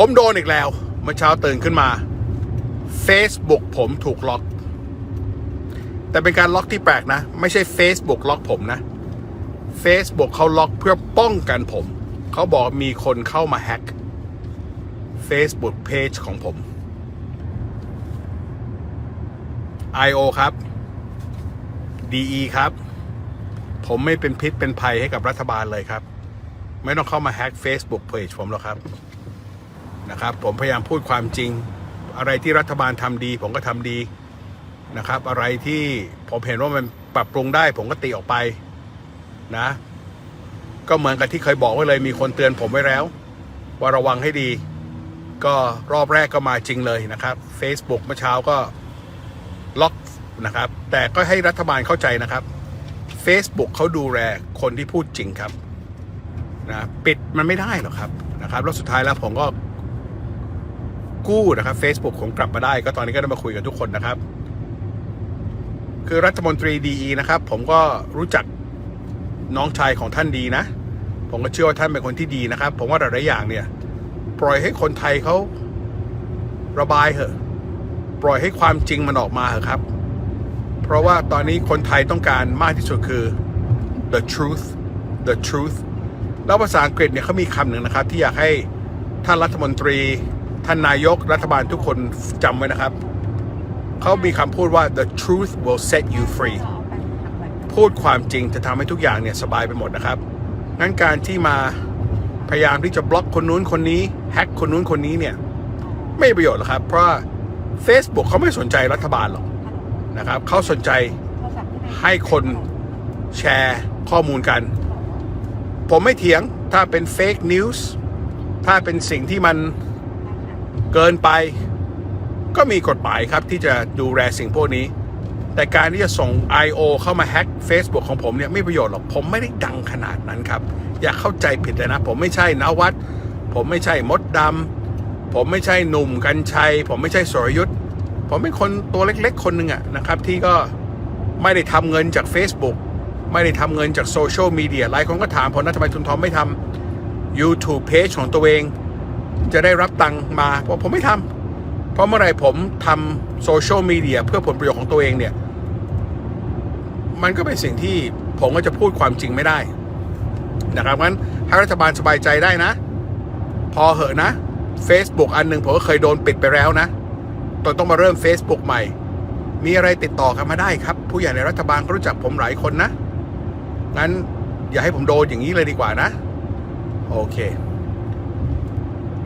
ผมโดนอีกแล้ว เมื่อเช้าตื่นขึ้นมา Facebook ผมถูกล็อก แต่เป็นการล็อกที่แปลกนะ ไม่ใช่ Facebook ล็อกผมนะ Facebook เขาล็อกเพื่อป้องกันผม เขาบอกมีคนเข้ามาแฮ็ก Facebook Page ของผม IO ครับ DE ครับ ผมไม่เป็นพิษเป็นภัยให้กับรัฐบาลเลยครับ ไม่ต้องเข้ามาแฮ็ก Facebook Page ผมหรอกครับ นะครับ ผมพยายามพูดความจริง อะไรที่รัฐบาลทำดี ผมก็ทำดีนะครับ อะไรที่ผมเห็นว่ามันปรับปรุงได้ ผมก็ตีออกไปนะ ก็เหมือนกับที่เคยบอกไว้เลยมีคนเตือนผมไว้แล้ว ว่าระวังให้ดี ก็รอบแรกก็มาจริงเลยนะครับ Facebook เมื่อเช้าก็ล็อกนะครับ แต่ก็ให้รัฐบาลเข้าใจนะครับ Facebook เขาดูแลคนที่พูดจริงครับนะปิดมันไม่ได้หรอกครับนะครับ แล้วสุดท้ายแล้วผมก็ กู้นะครับ Facebook ผมกลับมาได้ ก็ตอนนี้ก็ได้มาคุยกับทุกคนนะครับ คือรัฐมนตรีดีนะครับ ผมก็รู้จักน้องชายของท่านดีนะ ผมก็เชื่อว่าท่านเป็นคนที่ดีนะครับ ผมว่าหลายๆอย่างเนี่ย ปล่อยให้คนไทยเขาระบายเถอะ ปล่อยให้ความจริงมันออกมาเถอะครับ เพราะว่าตอนนี้คนไทยต้องการมากที่สุดคือ the truth the truth แล้วภาษาอังกฤษเนี่ยเขามีคำหนึ่งนะครับ ที่อยากให้ท่านรัฐมนตรี ท่านนายกรัฐบาลทุกคนจำไว้นะครับ เขามีคำพูดว่า the truth will set you free พูดความจริงจะทำให้ทุกอย่างเนี่ยสบายไปหมดนะครับ งั้นการที่มาพยายามที่จะบล็อกคนนู้นคนนี้แฮ็กคนนู้นคนนี้เนี่ย ไม่ประโยชน์หรอกครับ เพราะ Facebook เขาไม่สนใจรัฐบาลหรอกนะครับเขาสนใจให้คนแชร์ข้อมูลกัน ผมไม่เถียงถ้าเป็นเฟกนิวส์ถ้าเป็นสิ่งที่มัน เกินไปก็มีกฎหมายครับที่จะดูแลสิ่งพวกนี้ แต่การที่จะส่ง I.O. เข้ามาแฮ็ก Facebook ของผมเนี่ยไม่ประโยชน์หรอก ผมไม่ได้ดังขนาดนั้นครับ อย่าเข้าใจผิดเลยนะ ผมไม่ใช่นวัด ผมไม่ใช่มดดำผมไม่ใช่หนุ่มกัญชัย ผมไม่ใช่สรยุทธ์ผมเป็นคนตัวเล็กๆ คนหนึ่งอะนะครับที่ก็ไม่ได้ทำเงินจาก Facebook ไม่ได้ทำเงินจากโซเชียลมีเดียหลายคนก็ถามผมนะทำไมทุนทอมไม่ทำ YouTube Page ของตัวเอง จะได้รับตังมาเพราะผมไม่ทำเพราะเมื่อไรผมทำโซเชียลมีเดียเพื่อผลประโยชน์ของตัวเองเนี่ย มันก็เป็นสิ่งที่ผมก็จะพูดความจริงไม่ได้นะครับงั้นให้รัฐบาลสบายใจได้นะ พอเหอะนะ Facebook อันหนึ่งผมก็เคยโดนปิดไปแล้วนะตอนต้องมาเริ่ม Facebook ใหม่ มีอะไรติดต่อกันมาได้ครับ ผู้ใหญ่ในรัฐบาลก็รู้จักผมหลายคนนะงั้นอย่าให้ผมโดนอย่างนี้เลยดีกว่านะ โอเค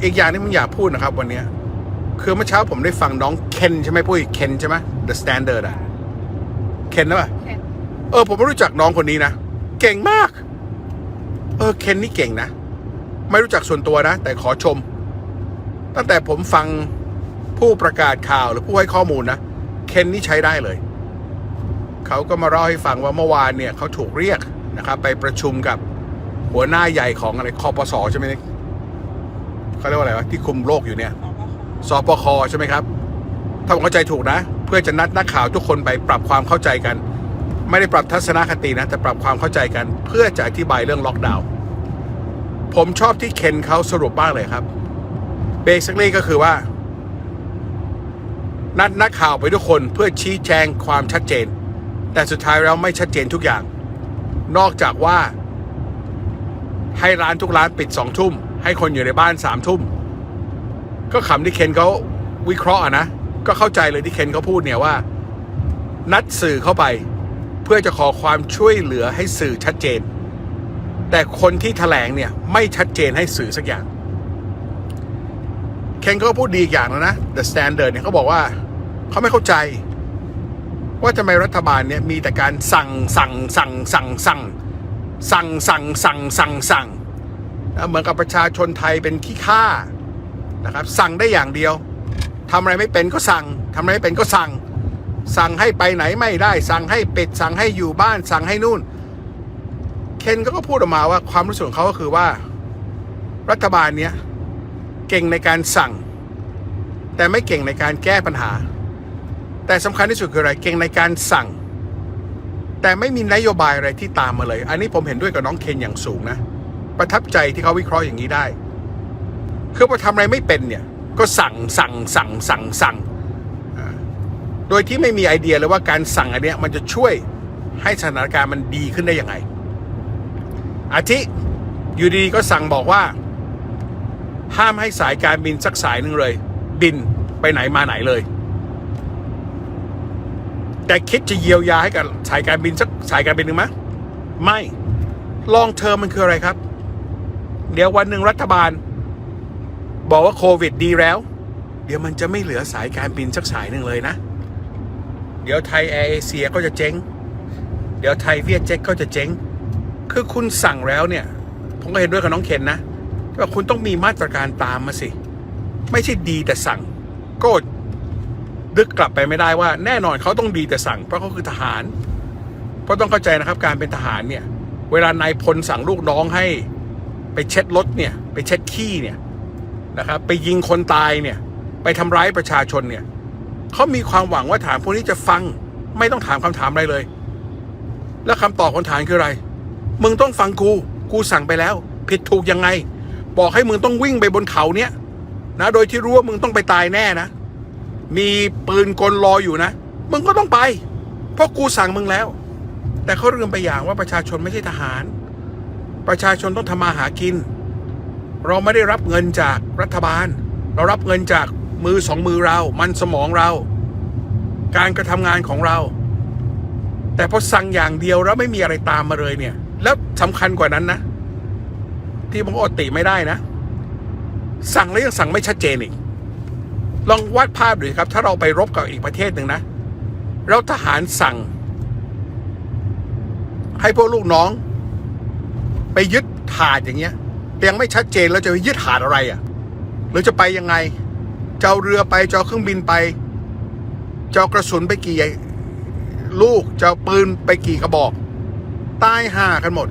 อีกอย่างที่ผมอยากพูดนะครับวันเนี้ยคือเมื่อเช้าผมได้ฟังน้องเคนใช่ไหมปุ้ยเคนใช่ไหม The Standard อะเคนนะป่ะเออผมไม่รู้จักน้องคนนี้นะ เก่งมาก เออเคนนี่เก่งนะ ไม่รู้จักส่วนตัวนะ แต่ขอชม ตั้งแต่ผมฟังผู้ประกาศข่าวหรือผู้ให้ข้อมูลนะ เคนนี่ใช้ได้เลย เขาก็มาเล่าให้ฟังว่าเมื่อวานเนี่ยเขาถูกเรียกนะครับ ไปประชุมกับหัวหน้าใหญ่ของอะไรคอปสใช่ไหม เขาเรียกว่าอะไรวะที่คุมโลกอยู่เนี่ยสปคใช่ไหมครับ ถ้าผมเข้าใจถูกนะ เพื่อจะนัดนักข่าวทุกคนไปปรับความเข้าใจกัน ไม่ได้ปรับทัศนคตินะแต่ปรับความเข้าใจกัน เพื่อจะอธิบายเรื่องล็อกดาวน์ผมชอบที่เคนเขาสรุปบ้างเลยครับเบสิค l y ก็คือว่า นัดนักข่าวไปทุกคนเพื่อชี้แจงความชัดเจน แต่สุดท้ายแล้วไม่ชัดเจนทุกอย่าง นอกจากว่าให้ร้านทุกร้านปิดสองทุ่ม ให้คนอยู่ในบ้านสามทุ่ม ก็ขำที่เคนเขาวิเคราะห์นะ ก็เข้าใจเลยที่เคนเขาพูดเนี่ยว่า นัดสื่อเข้าไป เพื่อจะขอความช่วยเหลือให้สื่อชัดเจน แต่คนที่แถลงเนี่ยไม่ชัดเจนให้สื่อสักอย่าง เคนก็พูดดีอย่างแล้วนะ The Standard เนี่ยเขาบอกว่าเขาไม่เข้าใจ ว่าทำไมรัฐบาลเนี่ยมีแต่การสั่งสั่งสั่งสั่งสั่งสั่งสั่งสั่งสั่งสั่ง เหมือนกับประชาชนไทยเป็นขี้ข้านะครับ สั่งได้อย่างเดียวทำอะไรไม่เป็นก็สั่งทำอะไรไม่เป็นก็สั่ง สั่งให้ไปไหนไม่ได้ สั่งให้ปิดสั่งให้อยู่บ้าน สั่งให้นู่น เคนก็พูดออกมาว่าความรู้สึกของเขาก็คือว่า รัฐบาลเนี้ยเก่งในการสั่ง แต่ไม่เก่งในการแก้ปัญหา แต่สำคัญที่สุดคืออะไรเก่งในการสั่ง แต่ไม่มีนโยบายอะไรที่ตามมาเลย อันนี้ผมเห็นด้วยกับน้องเคนอย่างสูงนะ ประทับใจที่เขาวิเคราะห์อย่างนี้ได้ คือพอทำอะไรไม่เป็นเนี่ย ก็สั่งสั่งสั่งสั่งสั่ง โดยที่ไม่มีไอเดียเลยว่าการสั่งอันเนี้ยมันจะช่วยให้สถานการณ์มันดีขึ้นได้ยังไง อาทิอยู่ดีๆก็สั่งบอกว่า ห้ามให้สายการบินสักสายหนึ่งเลย บินไปไหนมาไหนเลย แต่คิดจะเยียวยาให้กับสายการบินสักสายการบินหนึ่งไหมไม่ลองเทอมมันคืออะไรครับ เดี๋ยววันหนึ่งรัฐบาล บอกว่าโควิดดีแล้ว เดี๋ยวมันจะไม่เหลือสายการบินสักสายหนึ่งเลยนะ เดี๋ยวไทยแอร์เอเชียก็จะเจ๊ง เดี๋ยวไทยเวียดเจ็ตก็จะเจ๊ง คือคุณสั่งแล้วเนี่ย ผมก็เห็นด้วยกับน้องเคนนะว่าคุณต้องมีมาตรการตามมาสิ ไม่ใช่ดีแต่สั่งก็ดึกกลับไปไม่ได้ว่า แน่นอนเขาต้องดีแต่สั่งเพราะเขาคือทหาร เพราะต้องเข้าใจนะครับการเป็นทหารเนี่ย เวลานายพลสั่งลูกน้องให้ ไปเช็ดรถเนี่ย ไปเช็ดขี้เนี่ยนะครับไปยิงคนตายเนี่ย ไปทำร้ายประชาชนเนี่ยเขามีความหวังว่าฐานพวกนี้จะฟัง ไม่ต้องถามคำถามอะไรเลย แล้วคำตอบของฐานคืออะไร มึงต้องฟังกู กูสั่งไปแล้ว ผิดถูกยังไง บอกให้มึงต้องวิ่งไปบนเขาเนี้ยนะโดยที่รู้ว่ามึงต้องไปตายแน่นะ มีปืนกลรออยู่นะ มึงก็ต้องไป เพราะกูสั่งมึงแล้ว แต่เขาลืมไปอย่างว่าประชาชนไม่ใช่ทหาร ประชาชนต้องทำมาหากิน เราไม่ได้รับเงินจากรัฐบาล เรารับเงินจากมือสองมือเรา มันสมองเรา การกระทำงานของเรา แต่พอสั่งอย่างเดียวแล้วไม่มีอะไรตามมาเลยเนี่ย แล้วสำคัญกว่านั้นนะ ที่ผมอดติไม่ได้นะ สั่งแล้วยังสั่งไม่ชัดเจนอีก ลองวาดภาพดูครับ ถ้าเราไปรบกับอีกประเทศหนึ่งนะแล้วทหารสั่ง ให้พวกลูกน้อง ไปยึดหาดอย่างเงี้ยยังไม่ชัดเจนแล้วจะไปยึดหาดอะไรอะ่ะหรือจะไปยังไงจะเอาเรือไปจะเอาเครื่องบินไปจะเอากระสุนไปกี่ลูกจะเอาปืนไปกี่กระบอกตายห่ากันหมด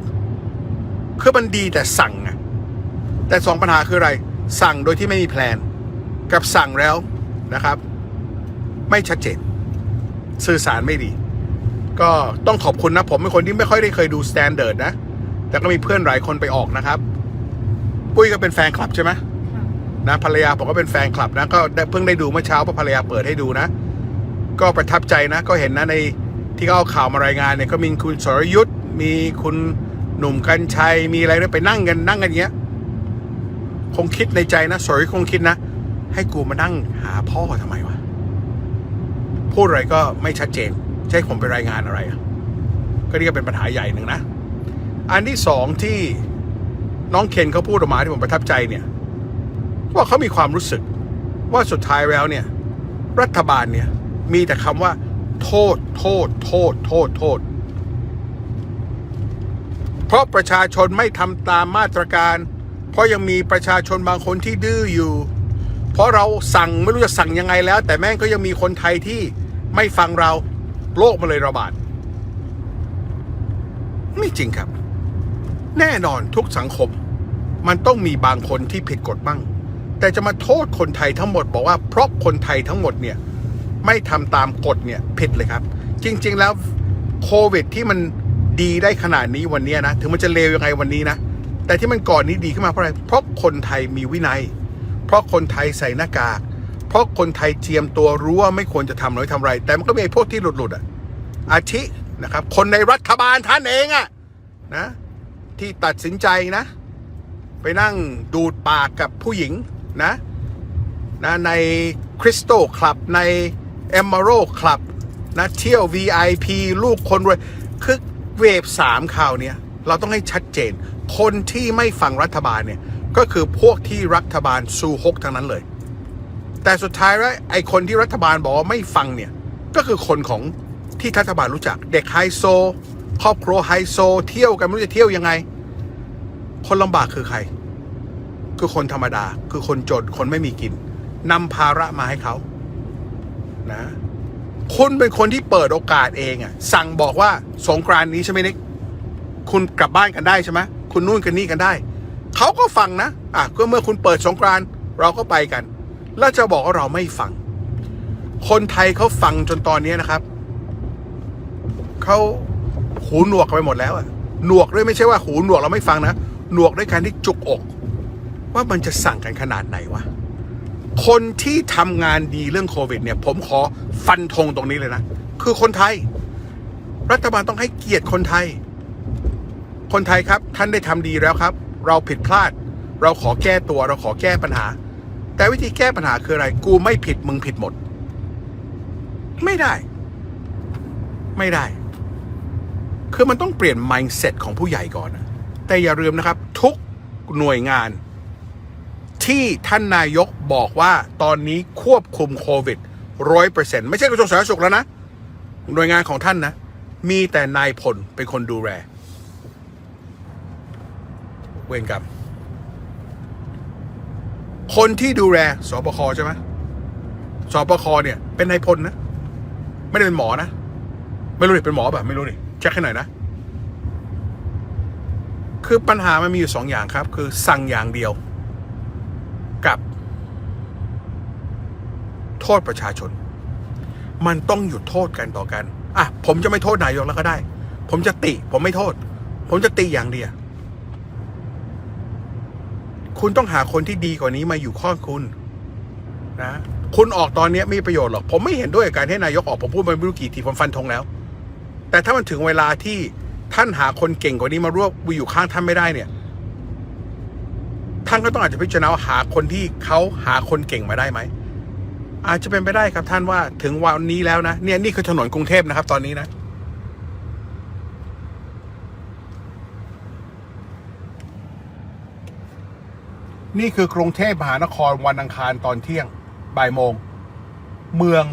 คือมันดีแต่สั่งอะแต่สองปัญหาคืออะไร สั่งโดยที่ไม่มีแพลนกับสั่งแล้วนะครับ ไม่ชัดเจน สื่อสารไม่ดี ก็ต้องขอบคุณนะผมเป็นคนที่ไม่ค่อยได้เคยดูสแตนเด r d นะ แต่ก็มีเพื่อนหลายคนไปออกนะครับ ปุ้ยก็เป็นแฟนคลับใช่ไหมนะภรรยาผมก็เป็นแฟนคลับนะก็เพิ่งได้ดูเมื่อเช้าพราะภรรยาเปิดให้ดูนะ ก็ประทับใจนะ ก็เห็นนะในที่เขาเอาข่าวมารายงานเนี่ยก็มีคุณสรยุทธ์มีคุณหนุ่มกัญชัยมีอะไรด้วยไปนั่งกันนั่งกันอย่างเงี้ย คงคิดในใจนะสรยุทธ์คงคิดนะ ให้กูมานั่งหาพ่อทำไมวะพูดอะไรก็ไม่ชัดเจนให้ผมไปรายงานอะไรอะก็นี่ก็เป็นปัญหาใหญ่หนึ่งนะ อันที่สองที่น้องเคนเขาพูดออกมาที่ผมประทับใจเนี่ยว่าเขามีความรู้สึกว่าสุดท้ายแล้วเนี่ย รัฐบาลเนี่ย มีแต่คำว่า โทษ โทษ โทษ โทษ โทษ เพราะประชาชนไม่ทำตามมาตรการ เพราะยังมีประชาชนบางคนที่ดื้ออยู่ เพราะเราสั่งไม่รู้จะสั่งยังไงแล้ว แต่แม่งก็ยังมีคนไทยที่ไม่ฟังเราโลกมันเลยระบาด ไม่จริงครับ แน่นอนทุกสังคม มันต้องมีบางคนที่ผิดกฎบ้าง แต่จะมาโทษคนไทยทั้งหมดบอกว่าเพราะคนไทยทั้งหมดเนี่ยไม่ทำตามกฎเนี่ยผิดเลยครับ จริง ๆ แล้วโควิดที่มันดีได้ขนาดนี้วันนี้นะ ถึงมันจะเลวยังไงวันนี้นะ แต่ที่มันก่อนนี้ดีขึ้นมาเพราะอะไร เพราะคนไทยมีวินัย เพราะคนไทยใส่หน้ากาก เพราะคนไทยเจียมตัวรู้ว่าไม่ควรจะทำหรือทำไร แต่มันก็มีพวกที่หลุดๆอะอาทินะครับ คนในรัฐบาลท่านเองอะนะ ที่ตัดสินใจนะ ไปนั่งดูดปากกับผู้หญิงนะนะในคริสโตคลับในเอม r ร d คลับนะเที่ยว VIP ลูกคนรวยคือเวฟสามข่าวเนี้ยเราต้องให้ชัดเจน คนที่ไม่ฟังรัฐบาลเนี่ย ก็คือพวกที่รัฐบาลซูฮกทั้งนั้นเลย แต่สุดท้ายแล้วไอ้คนที่รัฐบาลบอกว่าไม่ฟังเนี่ย ก็คือคนของที่รัฐบาลรู้จัก เด็กไฮโซ ครอบครัวไฮโซเที่ยวกันไม่รู้จะเที่ยวยังไง คนลำบากคือใคร คือคนธรรมดา คือคนจนคนไม่มีกินนำภาระมาให้เขานะคุณเป็นคนที่เปิดโอกาสเองอะสั่งบอกว่าสงกรานนี้ใช่ไหมนิกคุณกลับบ้านกันได้ใช่ไหมคุณนู่นกันนี่กันได้ เขาก็ฟังนะอะก็เมื่อคุณเปิดสงกรานเราก็ไปกัน แล้วจะบอกว่าเราไม่ฟัง คนไทยเขาฟังจนตอนนี้นะครับเขา หูหนวกไปหมดแล้วอะหนวกด้วยไม่ใช่ว่าหูหนวกเราไม่ฟังนะหนวกด้วยการที่จุกอก ว่ามันจะสั่งกันขนาดไหนวะคนที่ทำงานดีเรื่องโควิดเนี่ย ผมขอฟันธงตรงนี้เลยนะ คือคนไทย รัฐบาลต้องให้เกียรติคนไทย คนไทยครับ ท่านได้ทำดีแล้วครับ เราผิดพลาด เราขอแก้ตัวเราขอแก้ปัญหา แต่วิธีแก้ปัญหาคืออะไร กูไม่ผิดมึงผิดหมด ไม่ได้ ไม่ได้ คือมันต้องเปลี่ยน mindset ของผู้ใหญ่ก่อนนะแต่อย่าลืมนะครับ ทุกหน่วยงาน ที่ท่านนายกบอกว่าตอนนี้ควบคุมโควิดร้อยเปอร์เซ็นต์ไม่ใช่กระทรวงสาธารณสุขแล้วนะ หน่วยงานของท่านนะ มีแต่นายพลเป็นคนดูแลเวรกรรมคนที่ดูแลสบคใช่ไหมสบคเนี่ย เป็นนายพลนะ ไม่ได้เป็นหมอนะ ไม่รู้ดิเป็นหมอแบบไม่รู้ดิ เช็คให้หน่อยนะ คือปัญหามันมีอยู่สองอย่างครับ คือสั่งอย่างเดียว กับ โทษประชาชน มันต้องหยุดโทษกันต่อกัน อะ ผมจะไม่โทษนายกแล้วก็ได้ ผมจะติ ผมไม่โทษ ผมจะติอย่างเดียว คุณต้องหาคนที่ดีกว่านี้มาอยู่ข้างคุณ นะคุณออกตอนนี้ไม่มีประโยชน์หรอก ผมไม่เห็นด้วยกับการให้นายกออก ผมพูดมาไม่รู้กี่ทีผมฟันธงแล้ว แต่ถ้ามันถึงเวลาที่ท่านหาคนเก่งกว่านี้มาร่วมอยู่ข้างท่านไม่ได้เนี่ย ท่านก็ต้องอาจจะพิจารณาว่าหาคนที่เขาหาคนเก่งมาได้ไหมอาจจะเป็นไปได้ครับท่านว่าถึงวันนี้แล้วนะเนี่ยนี่คือถนนกรุงเทพนะครับ ตอนนี้นะ นี่คือกรุงเทพมหานครวันอังคารตอนเที่ยงบ่ายโมง เมือง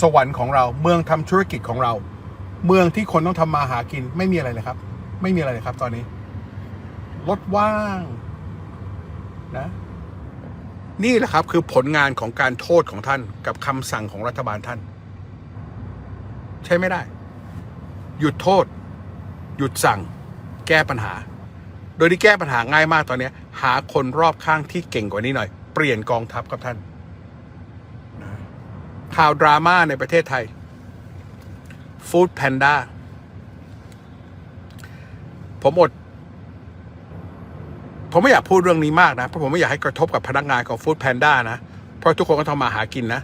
สวรรค์ของเรา เมืองทำธุรกิจของเรา เมืองที่คนต้องทำมาหากิน ไม่มีอะไรเลยครับ ไม่มีอะไรเลยครับ ตอนนี้รถว่างนะ นี่แหละครับคือผลงานของการโทษของท่านกับคำสั่งของรัฐบาลท่าน ใช่ไม่ได้ หยุดโทษ หยุดสั่ง แก้ปัญหา โดยที่แก้ปัญหาง่ายมากตอนนี้ หาคนรอบข้างที่เก่งกว่านี้หน่อย เปลี่ยนกองทัพกับท่านข่าวดราม่าในประเทศไทย ฟู้ดแพนด้าผมอด ผมไม่อยากพูดเรื่องนี้มากนะเพราะผมไม่อยากให้กระทบกับพนักงานของฟู้ดแพนด้านะ เพราะทุกคนก็ทำมาหากินนะ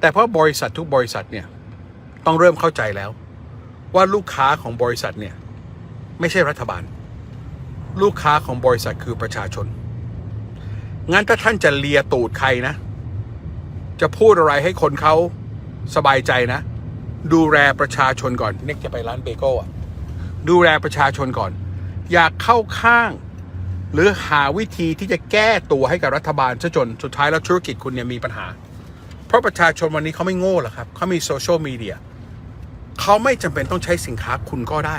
แต่เพราะบริษัททุกบริษัทเนี่ย ต้องเริ่มเข้าใจแล้ว ว่าลูกค้าของบริษัทเนี่ย ไม่ใช่รัฐบาล ลูกค้าของบริษัทคือประชาชน งั้นถ้าท่านจะเลียตูดใครนะ จะพูดอะไรให้คนเขาสบายใจนะ ดูแลประชาชนก่อนเน็กจะไปร้านเบเกิลอะดูแลประชาชนก่อน อยากเข้าข้าง หรือหาวิธีที่จะแก้ตัวให้กับรัฐบาลซะจนสุดท้ายแล้วธุรกิจคุณเนี่ยมีปัญหา เพราะประชาชนวันนี้เขาไม่โง่หรอกครับเขามีโซเชียลมีเดียเขาไม่จำเป็นต้องใช้สินค้าคุณก็ได้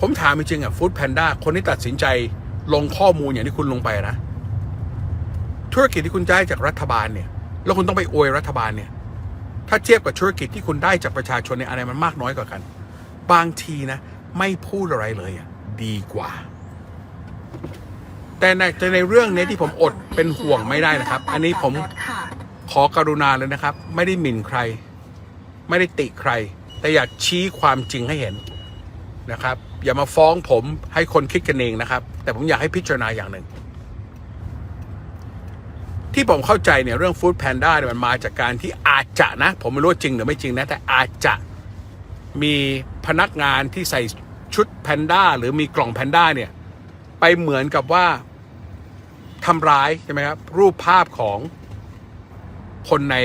ผมถามจริงๆอะฟู้ดแพนด้าคนที่ตัดสินใจลงข้อมูลอย่างที่คุณลงไปนะ ธุรกิจที่คุณได้จากรัฐบาลเนี่ย แล้วคุณต้องไปอวยรัฐบาลเนี่ย ถ้าเทียบกับธุรกิจที่คุณได้จากประชาชนในอะไรมันมากน้อยกว่ากัน บางทีนะ ไม่พูดอะไรเลยอะดีกว่า แต่ในแต่ในเรื่องนี้ที่ผมอดเป็นห่วงไม่ได้นะครับ อันนี้ผมขอกรุณาเลยนะครับ ไม่ได้หมิ่นใคร ไม่ได้ติใคร แต่อยากชี้ความจริงให้เห็นนะครับ อย่ามาฟ้องผมให้คนคิดกันเองนะครับ แต่ผมอยากให้พิจารณาอย่างหนึ่ง ที่ผมเข้าใจเนี่ยเรื่องฟู้ดแพนด้าเนี่ยมันมาจากการที่อาจจะนะ ผมไม่รู้จริงหรือไม่จริงนะ แต่อาจจะมีพนักงานที่ใส่ชุดแพนด้าหรือมีกล่องแพนด้าเนี่ย ไปเหมือนกับว่าทำร้ายใช่ไหมครับ รูปภาพของคนใน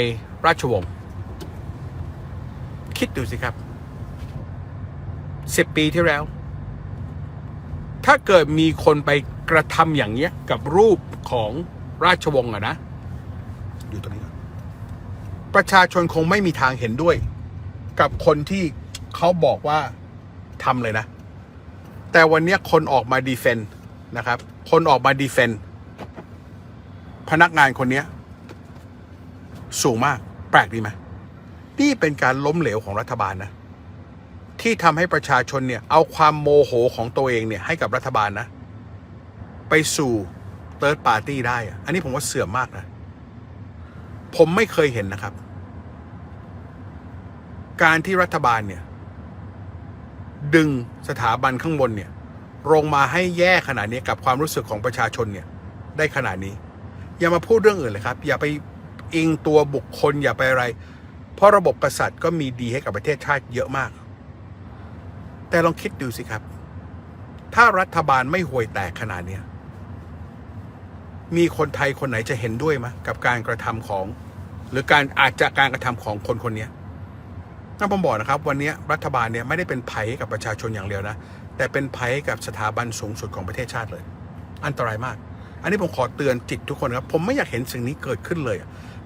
ราชวงศ์คิดดูสิครับสิบปีที่แล้ว ถ้าเกิดมีคนไปกระทำอย่างเนี้ยกับรูปของ ราชวงศ์อะนะ อยู่ตรงนี้ก่อนประชาชนคงไม่มีทางเห็นด้วย กับคนที่เขาบอกว่าทำเลยนะ แต่วันนี้คนออกมาดีเฟนต์นะครับ คนออกมาดีเฟนต์พนักงานคนนี้สูงมาก แปลกดีไหมนี่เป็นการล้มเหลวของรัฐบาลนะ ที่ทำให้ประชาชนเนี่ย เอาความโมโหของตัวเองเนี่ยให้กับรัฐบาลนะ ไปสู่ เติร์ดปาร์ตี้ได้อะอันนี้ผมว่าเสื่อมมากนะ ผมไม่เคยเห็นนะครับ การที่รัฐบาลเนี่ย ดึงสถาบันข้างบนเนี่ยลงมาให้แย่ขนาดนี้กับความรู้สึกของประชาชนเนี่ย ได้ขนาดนี้ อย่ามาพูดเรื่องอื่นเลยครับ อย่าไปอิงตัวบุคคลอย่าไปอะไร เพราะระบบกษัตริย์ก็มีดีให้กับประเทศชาติเยอะมาก แต่ลองคิดดูสิครับ ถ้ารัฐบาลไม่ห่วยแตกขนาดเนี้ย มีคนไทยคนไหนจะเห็นด้วยไหมกับการกระทำของ หรือการอาจจะการกระทำของคนคนนี้นั่นผมบอกนะครับ วันนี้รัฐบาลเนี่ยไม่ได้เป็นภัยให้กับประชาชนอย่างเดียวนะ แต่เป็นภัยให้กับสถาบันสูงสุดของประเทศชาติเลย อันตรายมาก อันนี้ผมขอเตือนจิตทุกคนครับ ผมไม่อยากเห็นสิ่งนี้เกิดขึ้นเลย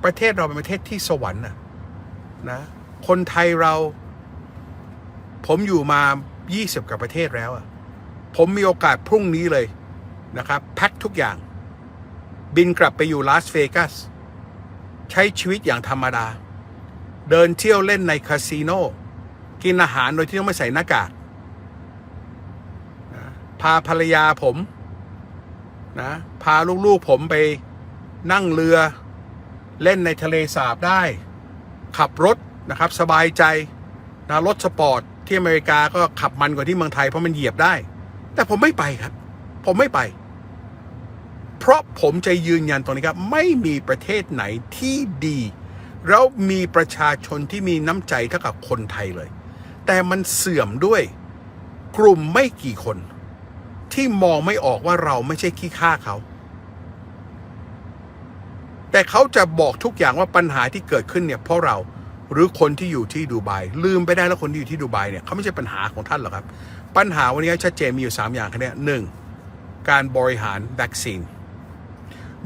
ประเทศเราเป็นประเทศที่สวรรค์นะนะ คนไทยเรา ผมอยู่มา 20กับประเทศแล้วอะผมมีโอกาสพรุ่งนี้เลยนะครับแพ็คทุกอย่าง บินกลับไปอยู่ลาสเวกัส ใช้ชีวิตอย่างธรรมดา เดินเที่ยวเล่นในคาสิโน กินอาหารโดยที่ต้องไม่ใส่หน้ากากนะพาภรรยาผมนะพาลูกๆผมไปนั่งเรือเล่นในทะเลสาบได้ ขับรถนะครับสบายใจนะรถสปอร์ตที่อเมริกาก็ขับมันกว่าที่เมืองไทยเพราะมันเหยียบได้ แต่ผมไม่ไปครับ ผมไม่ไป เพราะผมจะยืนยันตรงนี้ครับ ไม่มีประเทศไหนที่ดี แล้วมีประชาชนที่มีน้ำใจเท่ากับคนไทยเลย แต่มันเสื่อมด้วยกลุ่มไม่กี่คน ที่มองไม่ออกว่าเราไม่ใช่ขี้ข้าเขา แต่เขาจะบอกทุกอย่างว่าปัญหาที่เกิดขึ้นเนี่ยเพราะเราหรือคนที่อยู่ที่ดูไบลืมไปได้แล้วคนที่อยู่ที่ดูไบเนี่ยเขาไม่ใช่ปัญหาของท่านหรอกครับ ปัญหาวันนี้ชัดเจนมีอยู่ 3 อย่างแค่เนี้ยหนึ่งการบริหารวัคซีน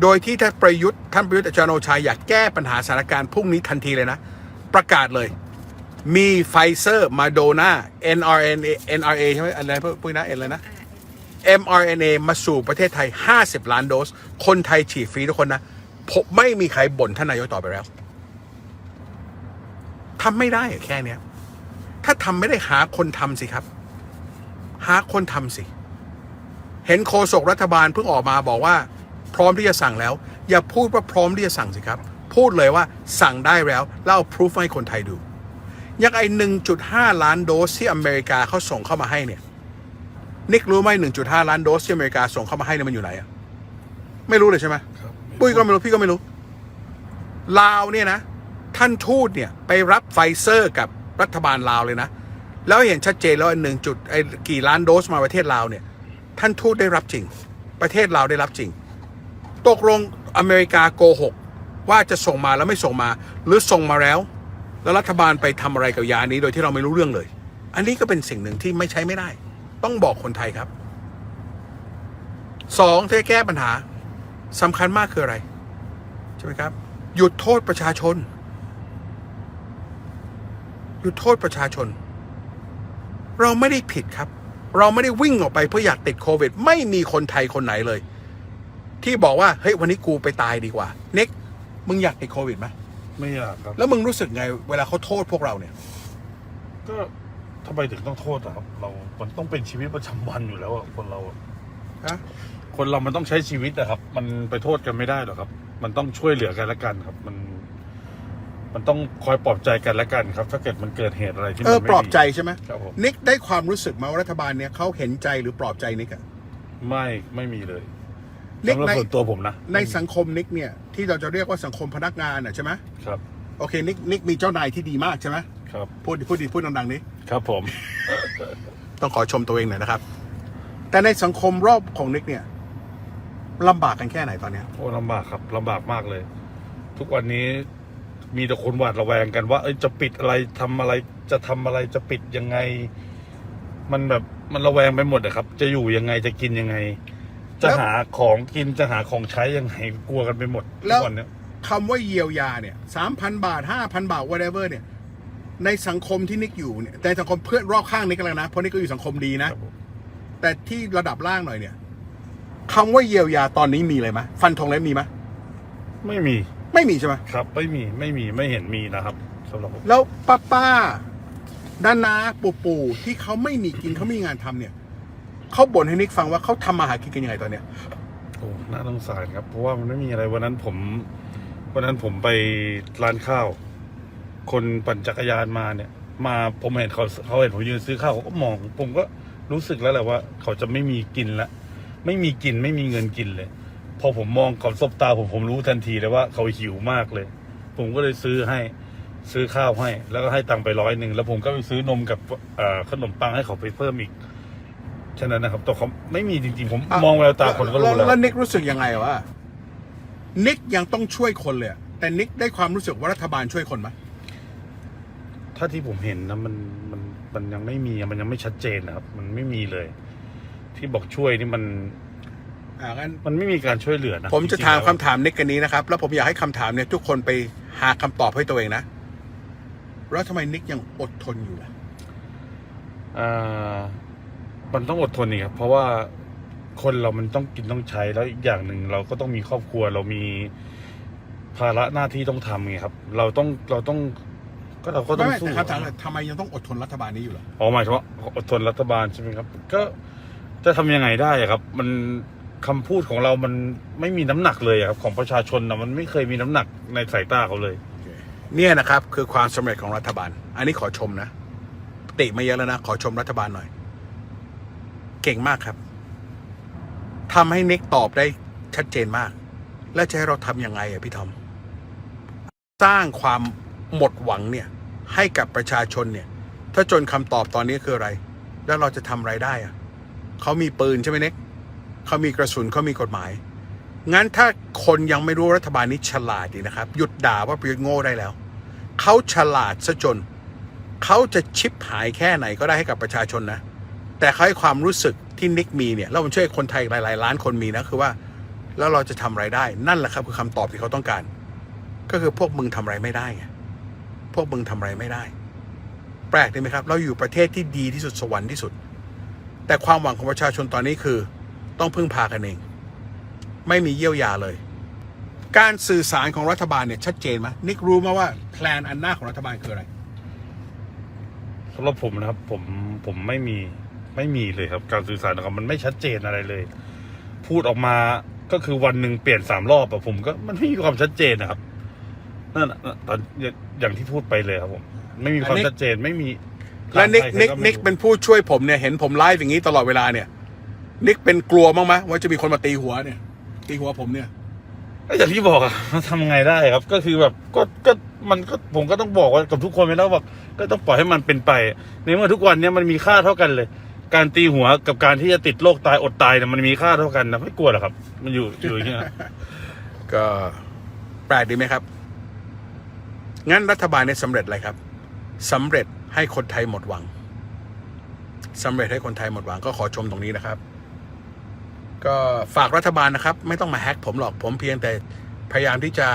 โดยที่ท่านประยุทธ์ท่านประยุทธ์จันโอชาอยากแก้ปัญหาสถานการณ์พรุ่งนี้ทันทีเลยนะ ประกาศเลย มีไฟเซอร์มาโดนา NRNA NRA ใช่ไหมอะไรพวกพวกนั้นอะไรนะ mRNA มาสู่ประเทศไทย 50 ล้านโดส คนไทยฉีดฟรีทุกคนนะผมไม่มีใครบ่นท่านนายกต่อไปแล้วทำไม่ได้แค่เนี้ย ถ้าทำไม่ได้หาคนทำสิครับ หาคนทำสิ เห็นโฆษกรัฐบาลเพิ่งออกมาบอกว่า พร้อมที่จะสั่งแล้ว อย่าพูดว่าพร้อมที่จะสั่งสิครับ พูดเลยว่าสั่งได้แล้วแล้วเอาพรูฟให้คนไทยดูอย่างไอ้1.5 ล้านโดสที่อเมริกาเขาส่งเข้ามาให้เนี่ยนิกรู้ไหม1.5 ล้านโดสที่อเมริกาส่งเข้ามาให้เนี่ยมันอยู่ไหนอะไม่รู้เลยใช่ไหมครับปุ้ยก็ไม่รู้พี่ก็ไม่รู้ลาวเนี่ยนะ ท่านทูตเนี่ยไปรับไฟเซอร์กับรัฐบาลลาวเลยนะ แล้วเห็นชัดเจนแล้วหนึ่งจุดไอ้กี่ล้านโดสมาประเทศลาวเนี่ย ท่านทูตได้รับจริง ประเทศลาวได้รับจริง ตกลงอเมริกาโกหก ว่าจะส่งมาแล้วไม่ส่งมา หรือส่งมาแล้ว แล้วรัฐบาลไปทำอะไรกับยานี้โดยที่เราไม่รู้เรื่องเลย อันนี้ก็เป็นสิ่งหนึ่งที่ไม่ใช้ไม่ได้ ต้องบอกคนไทยครับสองที่แก้ปัญหาสำคัญมากคืออะไรใช่ไหมครับ หยุดโทษประชาชน หยุดโทษประชาชน เราไม่ได้ผิดครับ เราไม่ได้วิ่งออกไปเพื่ออยากติดโควิด ไม่มีคนไทยคนไหนเลย ที่บอกว่าเฮ้ยวันนี้กูไปตายดีกว่าเน็กมึงอยากติดโควิดไหมไม่อยากครับแล้วมึงรู้สึกไงเวลาเขาโทษพวกเราเนี่ย ก็ทำไมถึงต้องโทษอะครับ เรา มันต้องเป็นชีวิตประจำวันอยู่แล้วอะคนเราอะฮะ คนเรามันต้องใช้ชีวิตอะครับ มันไปโทษกันไม่ได้หรอกครับ มันต้องช่วยเหลือกันและกันครับ มัน มันต้องคอยปลอบใจกันและกันครับ ถ้าเกิดมันเกิดเหตุอะไรที่เอมันอไม่ปลอบดีใจใช่ไหมครับผมนิกได้ความรู้สึกมาว่ารัฐบาลเนี่ยเขาเห็นใจหรือปลอบใจนิกอะไม่ไม่มีเลย นิกสำหรับในส่วนตัวผมนะในสังคมนิกเนี่ยที่เราจะเรียกว่าสังคมพนักงานอะใช่ไหมครับ โอเคนิกนิกมีเจ้านายที่ดีมากใช่ไหมครับ พูดดิพูดดิพูดดังๆนี้ ครับผม ต้องขอชมตัวเองหน่อยนะครับ แต่ในสังคมรอบของนิกเนี่ยลำบากกันแค่ไหนตอนเนี้ย โอ้ลำบากครับลำบากมากเลย ทุกวันนี้มีแต่คนหวาดระแวงกันว่า เอ้ยจะปิดอะไรทำอะไร จะทำอะไรจะปิดยังไง มันแบบมันระแวงไปหมดอะครับ จะอยู่ยังไงจะกินยังไง จะหาของกินจะหาของใช้ยังไงกลัวกันไปหมดทุกวันเนี้ยคำว่าเยียวยาเนี่ยสามพันบาทห้าพันบาท whatever เนี่ย ในสังคมที่นิกอยู่เนี่ยแต่สังคมเพื่อนรอบข้างนิกกันแล้วนะเพราะนิกก็อยู่สังคมดีนะครับผมแต่ที่ระดับล่างหน่อยเนี่ยคำว่าเยียวยาตอนนี้มีเลยไหมฟันธงแล้วมีไหมไม่มี ไม่มีใช่ไหมครับ ไม่มีไม่มีไม่เห็นมีนะครับสำหรับผมแล้วป้าป้าด้านนาปู่ปู่ที่เขาไม่มีกินเขาไม่มีงานทำเนี่ย เขาบ่นให้นิกฟังว่าเขาทำมาหากินกันยังไงตอนเนี้ย โอ้น่าสงสารครับ เพราะว่ามันไม่มีอะไรวันนั้นผม วันนั้นผมไปร้านข้าว คนปั่นจักรยานมาเนี่ย มาผมเห็นเขาเขาเห็นผมยืนซื้อข้าวเขาก็มอง ผมก็รู้สึกแล้วแหละว่า เขาจะไม่มีกินละไม่มีกินไม่มีเงินกินเลย พอผมมองกับซบตาผมผมรู้ทันทีเลยว่าเขาหิวมากเลย ผมก็เลยซื้อให้ซื้อข้าวให้ แล้วก็ให้ตังค์ไปร้อยหนึ่งแล้วผมก็ไปซื้อนมกับเอ่อขนมปังให้เขาไปเพิ่มอีก ฉะนั้นนะครับแต่เขาไม่มีจริงๆ ผมมองแววตาคนก็รู้แล้ว แล้วนิกรู้สึกยังไงว่านิกยังต้องช่วยคนเลยอะแต่นิกได้ความรู้สึกว่ารัฐบาลช่วยคนไหมถ้าที่ผมเห็นนะมันมันมันยังไม่มีมันยังไม่ชัดเจนนะครับ มันไม่มีเลย ที่บอกช่วยนี่มันอ่างั้น มันไม่มีการช่วยเหลือนะผมจะริงๆถามแล้วคำถามนิกกันนี้นะครับ แล้วผมอยากให้คำถามเนี่ยทุกคนไปหาคำตอบให้ตัวเองนะแล้วทำไมนิกยังอดทนอยู่ล่ะ อ่า มันต้องอดทนนี่ครับเพราะว่าคนเรามันต้องกินต้องใช้แล้วอีกอย่างหนึ่งเราก็ต้องมีครอบครัวเรามีภาระหน้าที่ต้องทำไงครับ เราต้องเราต้องก็เราก็ต้ไม่องไม่สู้แต่คำถามคือทำไมยังต้องอดทนรัฐบาลนี้อยู่ล่ะอ๋อหมายถึงว่าอดทนรัฐบาลใช่ไหมครับ ก็จะทำยังไงได้อะครับ มันคำพูดของเรามันไม่มีน้ำหนักเลยอะครับ ของประชาชนนะมันไม่เคยมีน้ำหนักในสายตาเขาเลย เนี่ยนะครับคือความสำเร็จของรัฐบาล อันนี้ขอชมนะติมาเยอะแล้วนะขอชมรัฐบาลหน่อย เก่งมากครับทำให้นิกตอบได้ชัดเจนมาก แล้วจะให้เราทำยังไงอะพี่ทอม สร้างความหมดหวังเนี่ย ให้กับประชาชนเนี่ย ถ้าจนคำตอบตอนนี้คืออะไร แล้วเราจะทำอะไรได้อะเขามีปืนใช่ไหมเน็กเขามีกระสุนเขามีกฎหมาย งั้นถ้าคนยังไม่รู้รัฐบาลนี้ฉลาดดีนะครับ หยุดด่าว่าประยุทธ์โง่ได้แล้ว เขาฉลาดซะจน เขาจะชิปหายแค่ไหนก็ได้ให้กับประชาชนนะ แต่เขาให้ความรู้สึกที่นิกมีเนี่ยแล้วมันช่วยคนไทยหลายๆล้านคนมีนะคือว่า แล้วเราจะทำอะไรได้ นั่นแหละครับคือคำตอบที่เขาต้องการ ก็คือพวกมึงทำอะไรไม่ได้ไงพวกมึงทำอะไรไม่ได้ แปลกดีไหมครับ เราอยู่ประเทศที่ดีที่สุดสวรรค์ที่สุด แต่ความหวังของประชาชนตอนนี้คือ ต้องพึ่งพากันเอง ไม่มีเยี่ยวยาเลย การสื่อสารของรัฐบาลเนี่ยชัดเจนไหมนิกรู้ไหมว่าแพลนอันหน้าของรัฐบาลคืออะไรสำหรับผมนะครับผมผมไม่มี ไม่มีเลยครับ การสื่อสารนะครับมันไม่ชัดเจนอะไรเลย พูดออกมาก็คือวันหนึ่งเปลี่ยนสามรอบอะผมก็มันไม่มีความชัดเจนนะครับนั่นน่ะตอนอย่างที่พูดไปเลยครับผมไม่มีความอันนี้ชัดเจนไม่มีและนิกใครนิกไม่นิกรู้เป็นผู้ช่วยผมเนี่ยเห็นผมไลฟ์อย่างนี้ตลอดเวลาเนี่ย นิกเป็นกลัวมั้างไหมว่าจะมีคนมาตีหัวเนี่ย ตีหัวผมเนี่ยก็อย่างที่บอกอะทำไงได้ครับ ก็คือแบบก็ก็มันก็ผมก็ต้องบอกว่ากับทุกคนไม่ได้ว่าก็ต้องปล่อยให้มันเป็นไป ในเมื่อทุกวันเนี้ยมันมีค่าเท่ากันเลย การตีหัวกับการที่จะติดโรคตายอดตายเนี่ยมันมีค่าเท่ากันนะไม่กลัวหรอครับ มันอยู่อยู่อย่างเงี้ยก็แปลกดีไหมครับ งั้นรัฐบาลเนี่ยสำเร็จอะไรครับสำเร็จให้คนไทยหมดหวังสำเร็จให้คนไทยหมดหวังก็ขอชมตรงนี้นะครับ ก็ฝากรัฐบาลนะครับ ไม่ต้องมาแฮกผมหรอกผมเพียงแต่พยายามที่จะ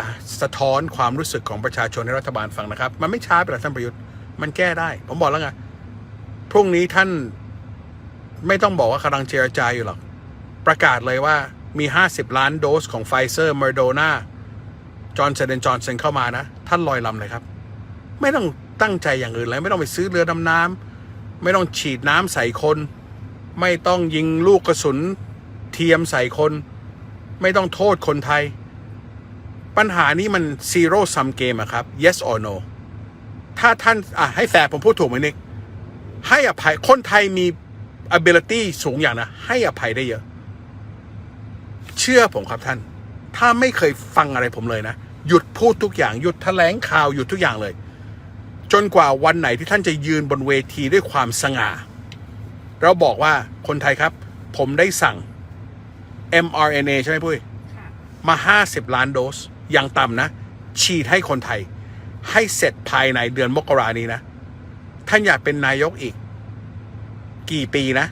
สะท้อนความรู้สึกของประชาชนให้รัฐบาลฟังนะครับ มันไม่ช้าไปหรอกท่านประยุทธ์มันแก้ได้ ผมบอกแล้วไงพรุ่งนี้ท่าน ไม่ต้องบอกว่ากำลังเจรจาอยู่หรอก ประกาศเลยว่ามี 50 ล้านโดสของไฟเซอร์มอร์โดนาจอร์นเซนจอร์นเซนเข้ามานะ ท่านลอยลำเลยครับ ไม่ต้องตั้งใจอย่างอื่นเลยไม่ต้องไปซื้อเรือดำน้ำไม่ต้องฉีดน้ำใส่คน ไม่ต้องยิงลูกกระสุนเทียมใส่คน ไม่ต้องโทษคนไทย ปัญหานี้มัน zero sum game อะครับ yes or no ถ้าท่านอะให้แฝผมพูดถูกไหมนิกให้อภัยคนไทยมี ability สูงอย่างนะ ให้อภัยได้เยอะ เชื่อผมครับท่าน ถ้าไม่เคยฟังอะไรผมเลยนะ หยุดพูดทุกอย่าง หยุดแถลงข่าว หยุดทุกอย่างเลย จนกว่าวันไหนที่ท่านจะยืนบนเวทีด้วยความสง่า เราบอกว่าคนไทยครับ ผมได้สั่ง mRNA ใช่ไหมพุ้ย มา 50 ล้านโดส อย่างต่ำนะ ฉีดให้คนไทย ให้เสร็จภายในเดือนมกรานี้นะ ท่านอยากเป็นนายกอีก กี่ปีนะ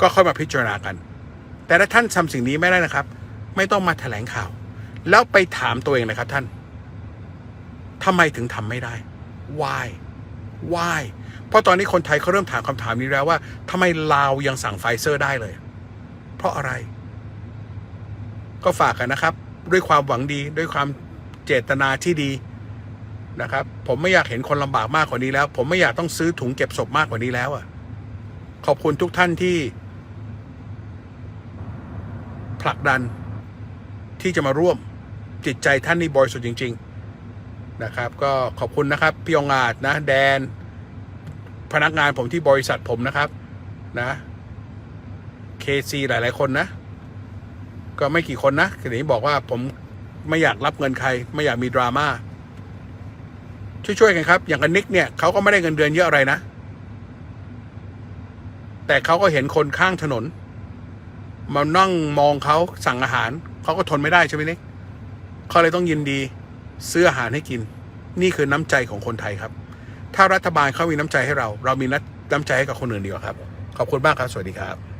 ก็ค่อยมาพิจารณากัน แต่ถ้าท่านทำสิ่งนี้ไม่ได้นะครับ ไม่ต้องมาแถลงข่าว แล้วไปถามตัวเองนะครับ ท่านทำไมถึงทำไม่ได้ why why เพราะตอนนี้คนไทยเขาเริ่มถามคำถามนี้แล้วว่าทำไมลาวยังสั่งไฟเซอร์ได้เลย เพราะอะไร ก็ฝากกันนะครับ ด้วยความหวังดีด้วยความเจตนาที่ดีนะครับ ผมไม่อยากเห็นคนลำบากมากกว่านี้แล้ว ผมไม่อยากต้องซื้อถุงเก็บศพมากกว่านี้แล้วอะ ขอบคุณทุกท่านที่ผลักดันที่จะมาร่วมจิตใจท่านนี่บริสุทธิ์จริง ๆ นะครับ ก็ขอบคุณนะครับพี่องอาจนะ แดน พนักงานผมที่บริษัทผมนะครับนะ KC หลาย ๆ คนนะ ก็ไม่กี่คนนะคือนี้บอกว่าผมไม่อยากรับเงินใคร ไม่อยากมีดราม่าช่วยๆกันครับ อย่างกันนิกเนี่ยเขาก็ไม่ได้เงินเดือนเยอะอะไรนะ แต่เขาก็เห็นคนข้างถนน มานั่งมองเขาสั่งอาหาร เขาก็ทนไม่ได้ใช่ไหมนิกเขาเลยต้องยินดีซื้ออาหารให้กิน นี่คือน้ำใจของคนไทยครับ ถ้ารัฐบาลเขามีน้ำใจให้เรา เรามีน้ำใจให้กับคนอื่นดีกว่าครับ ขอบคุณมากครับ สวัสดีครับ